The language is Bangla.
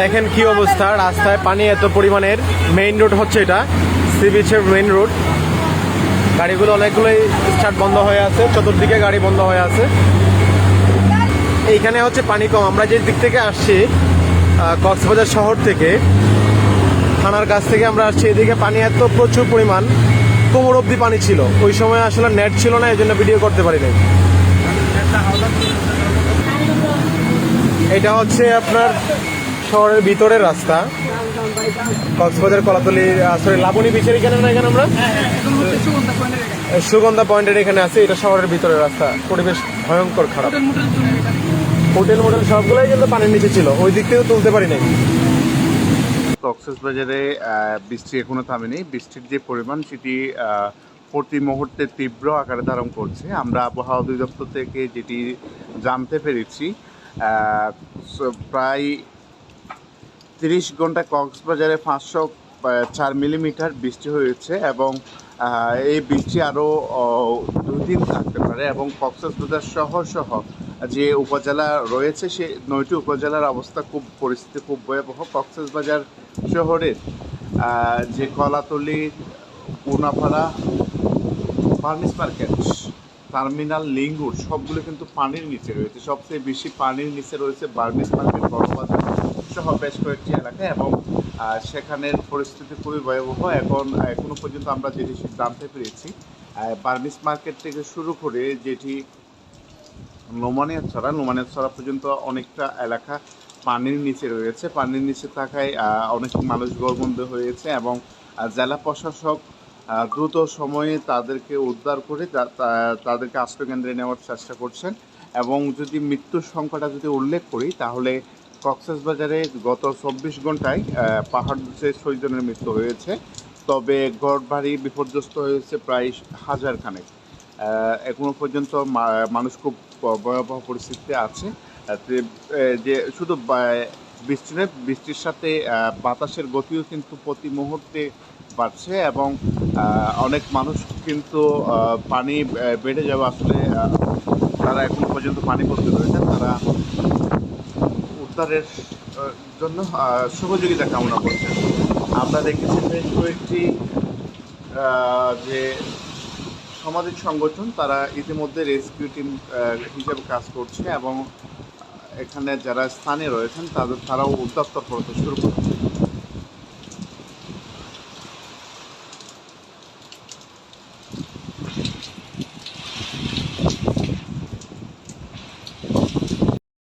দেখেন কি অবস্থা, রাস্তায় পানি এত পরিমাণের মেইন রোড হচ্ছে এটা সি বিচের মেইন রোড গাড়িগুলো অনেকগুলোই স্টার্ট বন্ধ হয়ে আছে, চতুর্দিকে গাড়ি বন্ধ হয়ে আছে। এইখানে হচ্ছে পানি কম। আমরা যে দিক থেকে আসছি কক্সবাজার শহর থেকে, থানার কাছ থেকে আমরা আসছি, এদিকে পানি এত প্রচুর পরিমাণ, কোমর অব্দি পানি ছিল। ওই সময় আসলে নেট ছিল না এই জন্য ভিডিও করতে পারি নাই এটা হচ্ছে আপনার শহরের ভিতরের রাস্তা। কক্সবাজার কলাতলি সরি লাবণী বিচের এখানে না এখানে আমরা? সুগন্ধা পয়েন্টের এখানে। আছে এটা শহরের ভিতরের রাস্তা। পরিবেশ ভয়ঙ্কর খারাপ। হোটেল মোটেল সবগুলোই কিন্তু পানির নিচে ছিল। ওই দিক থেকেও তুলতে পারি নাই। কক্সবাজারে বৃষ্টি এখনও থামেনি। বৃষ্টির যে পরিমাণ সেটি প্রতি মুহূর্তে তীব্র আকারে ধারণ করছে। আমরা আবহাওয়া অধিদপ্তর থেকে যেটি জানতে পেরেছি আহ, প্রায় তিরিশ ঘণ্টা কক্সবাজারে পাঁচশো চার মিলিমিটার বৃষ্টি হয়েছে এবং এই বৃষ্টি আরও দুই দিন থাকতে পারে এবং কক্সবাজার শহর সহ যে উপজেলা রয়েছে সে নয়টি উপজেলার অবস্থা খুব, পরিস্থিতি খুব ভয়াবহ। কক্সবাজার শহরের যে কলাতলি পুনাপাড়া ফার্নিস মার্কেট। টার্মিনাল লিঙ্গুর সবগুলো কিন্তু পানির নিচে রয়েছে। সবচেয়ে বেশি পানির নিচে রয়েছে বার্মিস মার্কেট বড়বাজার সহ বেশ কয়েকটি এলাকা এবং সেখানের পরিস্থিতি খুবই ভয়াবহ। এখন, এখনও পর্যন্ত আমরা যেটি জানতে পেরেছি বার্মিস মার্কেট থেকে শুরু করে যেটি নোমানিয়া ছড়া নোমানিয়া ছড়া পর্যন্ত অনেকটা এলাকা পানির নিচে রয়েছে। পানির নিচে থাকায় অনেক মানুষ গরবন্ধ হয়েছে এবং জেলা প্রশাসক দ্রুত সময়ে তাদেরকে উদ্ধার করে তাদেরকে আশ্রয়কেন্দ্রে নেওয়ার চেষ্টা করছেন এবং যদি মৃত্যুর সংখ্যাটা যদি উল্লেখ করি তাহলে কক্সবাজারে গত চব্বিশ ঘন্টায় পাহাড় ধসে ছয়জনের মৃত্যু হয়েছে। তবে গড়বাড়ি বিপর্যস্ত হয়েছে প্রায় হাজার খানেক। আহ, এখনও পর্যন্ত মানুষ খুব ভয়াবহ পরিস্থিতিতে আছে। যে শুধু বৃষ্টি বৃষ্টির সাথে বাতাসের গতিও কিন্তু প্রতি মুহূর্তে বাড়ছে এবং অনেক মানুষ কিন্তু পানি বেড়ে যাওয়া আসলে তারা এখন পর্যন্ত পানি করতে রয়েছেন তারা উদ্ধারের জন্য সহযোগিতা কামনা করছেন। আমরা দেখেছি বেশ কয়েকটি যে সামাজিক সংগঠন, তারা ইতিমধ্যে রেস্কিউ টিম হিসেবে কাজ করছে এবং এখানে যারা স্থানে রয়েছেন, তাদের, তারাও উদ্যোগ তৎপরতা শুরু করছে।